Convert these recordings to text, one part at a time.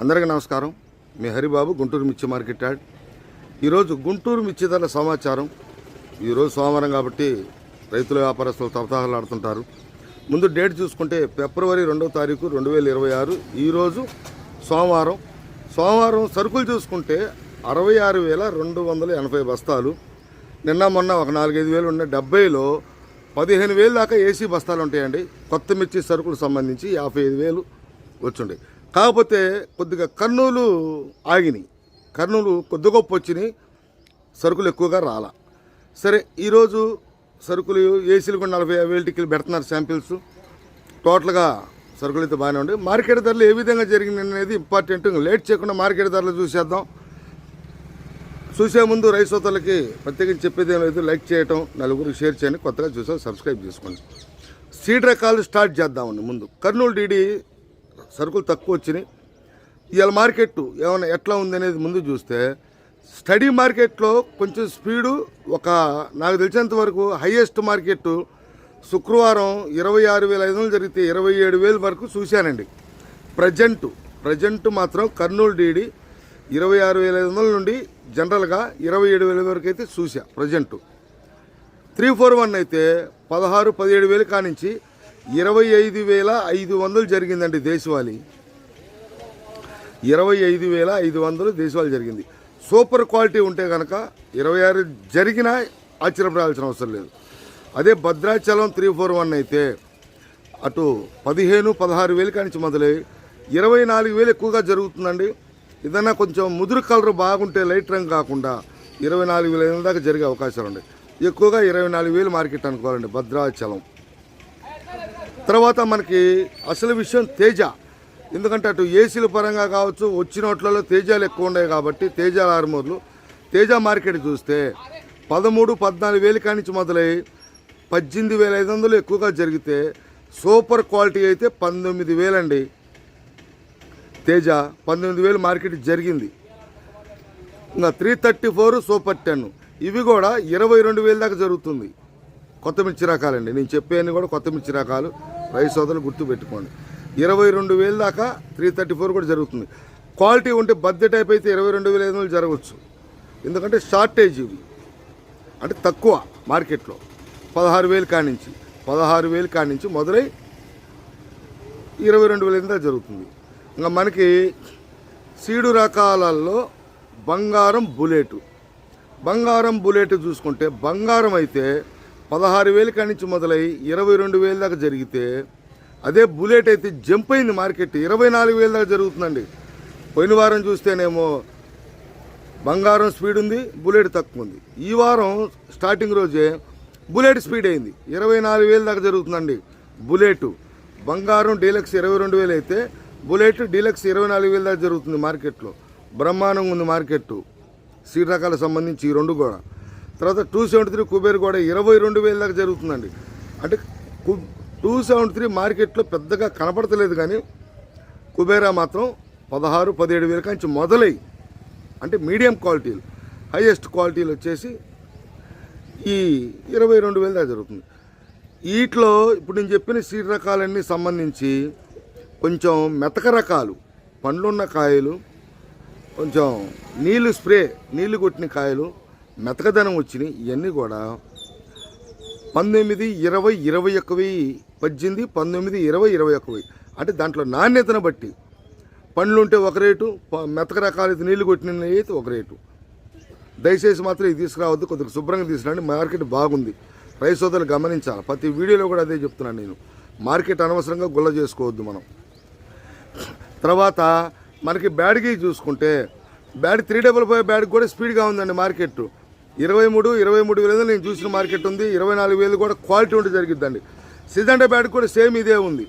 అందరికీ నమస్కారం. మీ హరిబాబు గుంటూరు మిర్చి మార్కెట్ యాడ్. ఈరోజు గుంటూరు మిర్చి ధరల సమాచారం. ఈరోజు సోమవారం కాబట్టి రైతుల వ్యాపారస్తులు తలతహలాడుతుంటారు ముందు డేట్ చూసుకుంటే ఫిబ్రవరి రెండవ తారీఖు రెండు వేల ఇరవై ఆరు. ఈరోజు సోమవారం. సోమవారం సరుకులు చూసుకుంటే అరవై ఆరు వేల రెండు వందల ఎనభై బస్తాలు. నిన్న మొన్న ఒక నాలుగైదు వేలు ఉన్న డెబ్బైలో పదిహేను వేలు దాకా ఏసీ బస్తాలు ఉంటాయండి. కొత్త మిర్చి సరుకులు సంబంధించి యాభై ఐదు వేలు వచ్చుండే. కాకపోతే కొద్దిగా కర్నూలు ఆగినాయి. కర్నూలు కొద్ది గొప్ప వచ్చినాయి. సరుకులు ఎక్కువగా రాలా. సరే ఈరోజు సరుకులు ఏసీలు కూడా నలభై యాభై వేల టిక్కీలు పెడుతున్నారు శాంపిల్స్. టోటల్గా సరుకులు అయితే బాగానే ఉండే మార్కెట్ ధరలు ఏ విధంగా జరిగింది అనేది ఇంపార్టెంట్. లేట్ చేయకుండా మార్కెట్ ధరలు చూసేద్దాం. చూసే ముందు రైస్ సోతలకి ప్రత్యేకించి చెప్పేది ఏం లేదు. లైక్ చేయటం నలుగురికి షేర్ చేయండి. కొత్తగా చూసాం సబ్స్క్రైబ్ చేసుకోండి. సీడ్ రకాలు స్టార్ట్ చేద్దామండి ముందు. కర్నూలు డీడీ సరుకులు తక్కువ వచ్చినాయి. ఇవాళ మార్కెట్ ఏమైనా ఎట్లా ఉంది అనేది ముందు చూస్తే స్టడీ మార్కెట్లో కొంచెం స్పీడు ఒక నాకు తెలిసినంత వరకు హైయెస్ట్ మార్కెట్ శుక్రవారం ఇరవై ఆరు వేల ఐదు వందలు జరిగితే ఇరవై ఏడు వేల వరకు చూశానండి. ప్రజెంట్ ప్రజెంట్ మాత్రం కర్నూలు డీడి ఇరవై ఆరు వేల ఐదు వందల నుండి జనరల్గా ఇరవై ఏడు వేల వరకు అయితే చూసా ప్రజెంట్. త్రీ ఫోర్ వన్ అయితే పదహారు పదిహేడు వేలు కానించి ఇరవై ఐదు వేల ఐదు వందలు జరిగిందండి దేశవాళీ. ఇరవై ఐదు వేల ఐదు వందలు దేశవాళీ జరిగింది. సూపర్ క్వాలిటీ ఉంటే కనుక ఇరవై ఆరు జరిగినా ఆశ్చర్యపడాల్సిన అవసరం లేదు. అదే భద్రాచలం త్రీ ఫోర్ వన్ అయితే అటు పదిహేను పదహారు వేలు కానించి మొదలై ఇరవై నాలుగు వేలు ఎక్కువగా జరుగుతుందండి. ఏదన్నా కొంచెం ముదురు కలర్ బాగుంటే లైట్ రంగు కాకుండా ఇరవై నాలుగు వేల ఐదు దాకా జరిగే అవకాశాలు ఉన్నాయి. ఎక్కువగా ఇరవై నాలుగు వేలు మార్కెట్ అనుకోవాలండి భద్రాచలం. తర్వాత మనకి అసలు విషయం తేజ. ఎందుకంటే అటు ఏసీల పరంగా కావచ్చు వచ్చినోట్లలో తేజాలు ఎక్కువ ఉన్నాయి కాబట్టి తేజాల ఆర్మూర్లు. తేజ మార్కెట్ చూస్తే పదమూడు పద్నాలుగు వేలు కానించి మొదలై పద్దెనిమిది వేల ఐదు వందలు ఎక్కువగా జరిగితే సూపర్ క్వాలిటీ అయితే పంతొమ్మిది వేలండి. తేజ పంతొమ్మిది వేలు మార్కెట్ జరిగింది. ఇంకా three thirty four super ten. ఇవి కూడా ఇరవై రెండు వేల దాకా జరుగుతుంది. కొత్త మిర్చి రకాలండి. నేను చెప్పేవన్నీ కూడా కొత్త మిర్చి రకాలు. రైస్ సోదరులు గుర్తు పెట్టుకోండి ఇరవై రెండు వేలు దాకా త్రీ థర్టీ ఫోర్ కూడా జరుగుతుంది. క్వాలిటీ ఉంటే బడ్జెట్ టైప్ అయితే ఇరవై రెండు వేల ఐదు వందలు జరగవచ్చు. ఎందుకంటే షార్టేజ్ ఇవి. అంటే తక్కువ మార్కెట్లో. పదహారు వేలు కానించి పదహారు వేలు కానించి మొదలై ఇరవై రెండు వేల ఐదు జరుగుతుంది. ఇంకా మనకి సీడు రకాలలో బంగారం బుల్లెట్. బంగారం బుల్లెట్ చూసుకుంటే బంగారం అయితే పదహారు వేలు కానించి మొదలై ఇరవై రెండు వేల దాకా జరిగితే అదే బుల్లెట్ అయితే జంప్ అయింది మార్కెట్. ఇరవై నాలుగు వేల దాకా జరుగుతుందండి. పోయిన వారం చూస్తేనేమో బంగారం స్పీడ్ ఉంది బుల్లెట్ తక్కువ ఉంది. ఈ వారం స్టార్టింగ్ రోజే బుల్లెట్ స్పీడ్ అయింది. ఇరవై నాలుగు వేల దాకా జరుగుతుందండి బుల్లెట్. బంగారం డీలక్స్ ఇరవై రెండు వేలు అయితే బుల్లెట్ డీలక్స్ ఇరవై నాలుగు వేల దాకా జరుగుతుంది మార్కెట్లో. బ్రహ్మాండంగా ఉంది మార్కెట్. సీడ్ రకాలకు సంబంధించి ఈ రెండు కూడా. తర్వాత టూ సెవెంటీ త్రీ కుబేర్ కూడా ఇరవై రెండు వేల దాకా జరుగుతుందండి. అంటే కు టూ సెవెంటీ త్రీ మార్కెట్లో పెద్దగా కనపడతలేదు కానీ కుబేరా మాత్రం పదహారు పదిహేడు వేల కాంచి మొదలై అంటే మీడియం క్వాలిటీలు హైయెస్ట్ క్వాలిటీలు వచ్చేసి ఈ ఇరవై రెండు వేల దాకా జరుగుతుంది. వీటిలో ఇప్పుడు నేను చెప్పిన సీడ్ రకాలన్నీ సంబంధించి కొంచెం మెతక రకాలు పండ్లున్న కాయలు కొంచెం నీళ్ళు స్ప్రే నీళ్ళు కొట్టిన కాయలు మెతకదనం వచ్చినాయి. ఇవన్నీ కూడా పంతొమ్మిది ఇరవై ఇరవై ఒకవి పద్దెనిమిది పంతొమ్మిది ఇరవై ఇరవై ఒకవి. అంటే దాంట్లో నాణ్యతను బట్టి. పండ్లు ఉంటే ఒక రేటు ప- మెతక రకాలు నీళ్ళు కొట్టిన అయితే ఒక రేటు. దయచేసి మాత్రం ఇది తీసుకురావద్దు కొద్దిగా శుభ్రంగా తీసుకురండి మార్కెట్ బాగుంది. రైస్ సోదరులు గమనించాలి. ప్రతి వీడియోలో కూడా అదే చెప్తున్నాను నేను. మార్కెట్ అనవసరంగా గుల్ల చేసుకోవద్దు మనం. తర్వాత మనకి బ్యాడ్కి చూసుకుంటే bad three double five bad కూడా స్పీడ్గా ఉందండి మార్కెట్. ఇరవై మూడు ఇరవై మూడు వేలు నేను చూసిన మార్కెట్ ఉంది. ఇరవై నాలుగు వేలు కూడా క్వాలిటీ ఉంటే జరిగిద్దండి. సిజంటా బ్యాడ్ కూడా సేమ్ ఇదే ఉంది.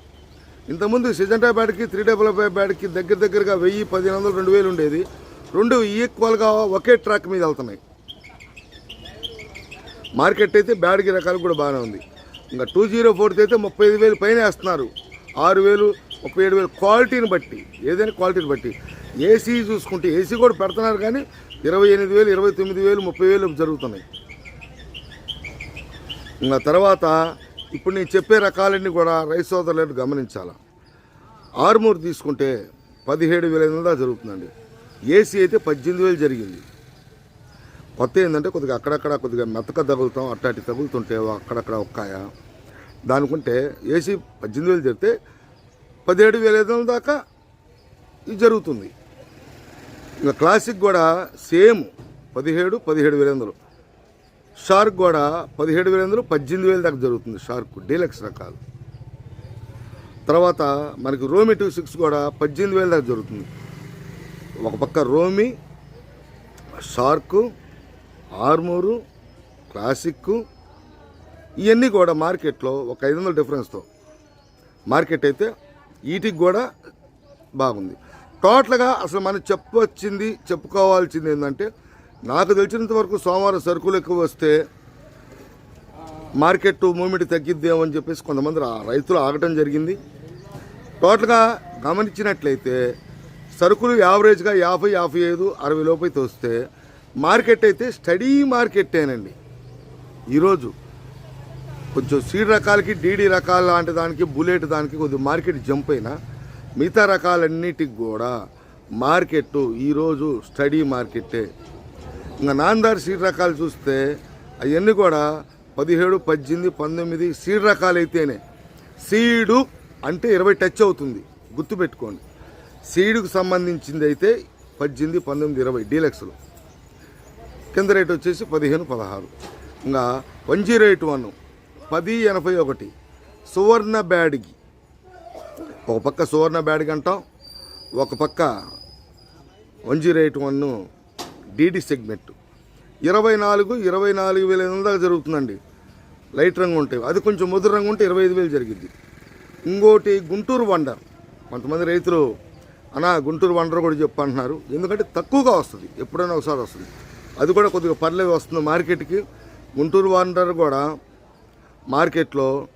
ఇంతకుముందు సిజంటా బ్యాడ్కి త్రీ డబుల్ ఫైవ్ బ్యాడ్కి దగ్గర దగ్గరగా వెయ్యి పదిహేను వందలు రెండు వేలు ఉండేది. రెండు ఈక్వల్గా ఒకే ట్రాక్ మీద వెళ్తున్నాయి. మార్కెట్ అయితే బ్యాడ్కి రకాలు కూడా బాగానే ఉంది. ఇంకా టూ జీరో ఫోర్త్ అయితే ముప్పై ఐదు వేలు పైన వేస్తున్నారు. ఆరు వేలు ముప్పై ఏడు వేలు క్వాలిటీని బట్టి ఏదైనా క్వాలిటీని బట్టి. ఏసీ చూసుకుంటే ఏసీ కూడా పెడుతున్నారు కానీ ఇరవై ఎనిమిది వేలు ఇరవై తొమ్మిది వేలు ముప్పై వేలు జరుగుతున్నాయి. ఇంకా తర్వాత ఇప్పుడు నేను చెప్పే రకాలన్నీ కూడా రైస్ సోదరులను గమనించాల? ఆరుమూరు తీసుకుంటే పదిహేడు వేల ఐదు దాకా జరుగుతుందండి. ఏసీ అయితే పద్దెనిమిది వేలు జరిగింది. కొత్త ఏంటంటే కొద్దిగా అక్కడక్కడ కొద్దిగా మెత్తక తగులుతాం అట్టాటి తగులుతుంటే అక్కడక్కడ ఒక్కాయ. దానికుంటే ఏసీ పద్దెనిమిది వేలు జరిగితే పదిహేడు వేల ఐదు వందల దాకా ఇది జరుగుతుంది. ఇంకా క్లాసిక్ కూడా సేమ్ పదిహేడు పదిహేడు వేల వందలు షార్క్ కూడా పదిహేడు వేల వందలు పద్దెనిమిది వేల దాకా జరుగుతుంది షార్క్ డీలక్స్ రకాలు. తర్వాత మనకి రోమి టూ సిక్స్ కూడా పద్దెనిమిది వేల దాకా జరుగుతుంది. ఒక పక్క రోమి షార్కు ఆర్మూరు క్లాసిక్ ఇవన్నీ కూడా మార్కెట్లో ఒక ఐదు వందల డిఫరెన్స్తో. మార్కెట్ అయితే వీటికి కూడా బాగుంది. టోటల్గా అసలు మనం చెప్పొచ్చింది చెప్పుకోవాల్సింది ఏంటంటే నాకు తెలిసినంత వరకు సోమవారం సరుకులు ఎక్కువ వస్తే మార్కెట్ మూమెంట్ తగ్గిద్దేమో అని చెప్పేసి కొంతమంది రైతులు ఆగటం జరిగింది. టోటల్గా గమనించినట్లయితే సరుకులు యావరేజ్గా యాభై యాభై ఐదు అరవై లోపైతే వస్తే మార్కెట్ అయితే స్టడీ మార్కెట్టేనండి. ఈరోజు కొంచెం సీడ్ రకాలకి డీడీ రకాల లాంటి దానికి బుల్లెట్ దానికి కొద్దిగా మార్కెట్ జంప్ అయినా మిగతా రకాలన్నిటికి కూడా మార్కెట్ ఈరోజు స్టడీ మార్కెట్టే ఇంకా నాందార్ సీడ్ రకాలు చూస్తే అవన్నీ కూడా పదిహేడు పద్దెనిమిది పంతొమ్మిది సీడ్ రకాలు అయితేనే సీడు అంటే ఇరవై టచ్ అవుతుంది గుర్తుపెట్టుకోండి. సీడుకు సంబంధించింది అయితే పద్దెనిమిది పంతొమ్మిది ఇరవై డీలక్స్లు. కింద రేట్ వచ్చేసి పదిహేను పదహారు. ఇంకా వన్ జీరో ఎయిట్ వన్ పది ఎనభై ఒకటి. సువర్ణ బ్యాడ్కి ఒక పక్క సువర్ణ బ్యాడ్కి అంటాం ఒక పక్క one zero eight one DD segment. ఇరవై నాలుగు ఇరవై నాలుగు వేల ఎనిమిది దాకా జరుగుతుందండి. లైట్ రంగు ఉంటాయి. అది కొంచెం ముదురు రంగు ఉంటే ఇరవై ఐదు వేలు జరిగింది ఇంకోటి గుంటూరు వండర్. కొంతమంది రైతులు అనా గుంటూరు వండర్ కూడా చెప్పు అంటున్నారు. ఎందుకంటే తక్కువగా వస్తుంది. ఎప్పుడైనా ఒకసారి వస్తుంది. అది కూడా కొద్దిగా పర్లేదు వస్తుంది మార్కెట్కి. గుంటూరు వండర్ కూడా మార్కెట్లో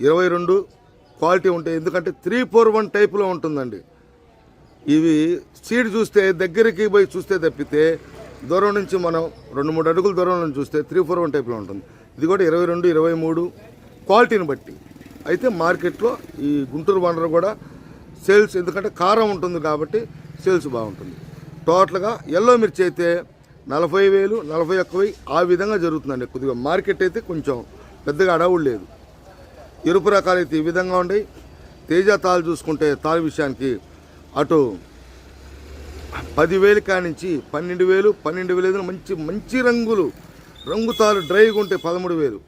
ఇరవై రెండు క్వాలిటీ ఉంటాయి ఎందుకంటే త్రీ ఫోర్ వన్ టైప్లో ఉంటుందండి. ఇవి సీడ్ చూస్తే దగ్గరికి పోయి చూస్తే తప్పితే దూరం నుంచి మనం రెండు మూడు అడుగుల దూరం నుంచి చూస్తే త్రీ ఫోర్ వన్ టైప్లో ఉంటుంది. ఇది కూడా ఇరవై రెండు ఇరవై మూడు క్వాలిటీని బట్టి. అయితే మార్కెట్లో ఈ గుంటూరు వనరు కూడా సేల్స్ ఎందుకంటే కారం ఉంటుంది కాబట్టి సేల్స్ బాగుంటుంది. టోటల్గా ఎల్లో మిర్చి అయితే నలభై వేలు నలభై ఒక్క ఆ విధంగా జరుగుతుందండి. కొద్దిగా మార్కెట్ అయితే కొంచెం పెద్దగా అడవులు లేదు. ఎరుపు రకాలు అయితే ఈ విధంగా ఉండేవి తేజ తాళ్ళు చూసుకుంటే తాలు విషయానికి అటు పదివేలు కానించి పన్నెండు వేలు పన్నెండు వేలు మంచి మంచి రంగులు రంగు తాలు డ్రైగా ఉంటే పదమూడు వేలు.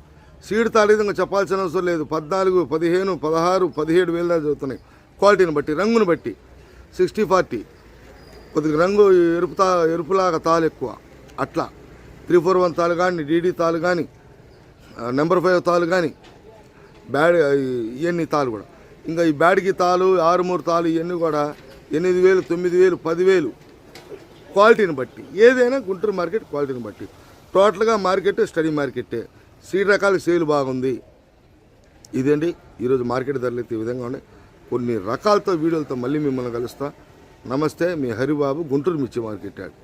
సీడ్ తాలు విధంగా చెప్పాల్సిన అవసరం లేదు. పద్నాలుగు పదిహేను పదహారు పదిహేడు వేలు దాకా చదువుతున్నాయి క్వాలిటీని బట్టి రంగును బట్టి. Sixty forty. కొద్దిగా రంగు ఎరుపు తా ఎరుపులాగా తాలు ఎక్కువ. అట్లా. త్రీ ఫోర్ వన్ తాలు కానీ డీడీ తాలు కానీ నెంబర్ ఫైవ్ తాలు కానీ బ్యాడ్ ఇవన్నీ తాలు కూడా. ఇంకా ఈ బ్యాడ్కి తాలు ఆరుమూరు తాలు ఇవన్నీ కూడా ఎనిమిది వేలు తొమ్మిది వేలు పదివేలు క్వాలిటీని బట్టి. ఏదైనా గుంటూరు మార్కెట్ క్వాలిటీని బట్టి. టోటల్గా మార్కెట్ స్టడీ మార్కెట్టే సీడ్ రకాల సేల్ బాగుంది. ఇదేంటి? ఈరోజు మార్కెట్ ధరలు అయితే ఈ విధంగా ఉన్నాయి. కొన్ని రకాలతో వీడియోలతో మళ్ళీ మిమ్మల్ని కలుస్తా. నమస్తే మీ హరిబాబు గుంటూరు మిర్చి మార్కెట్ యాడ్.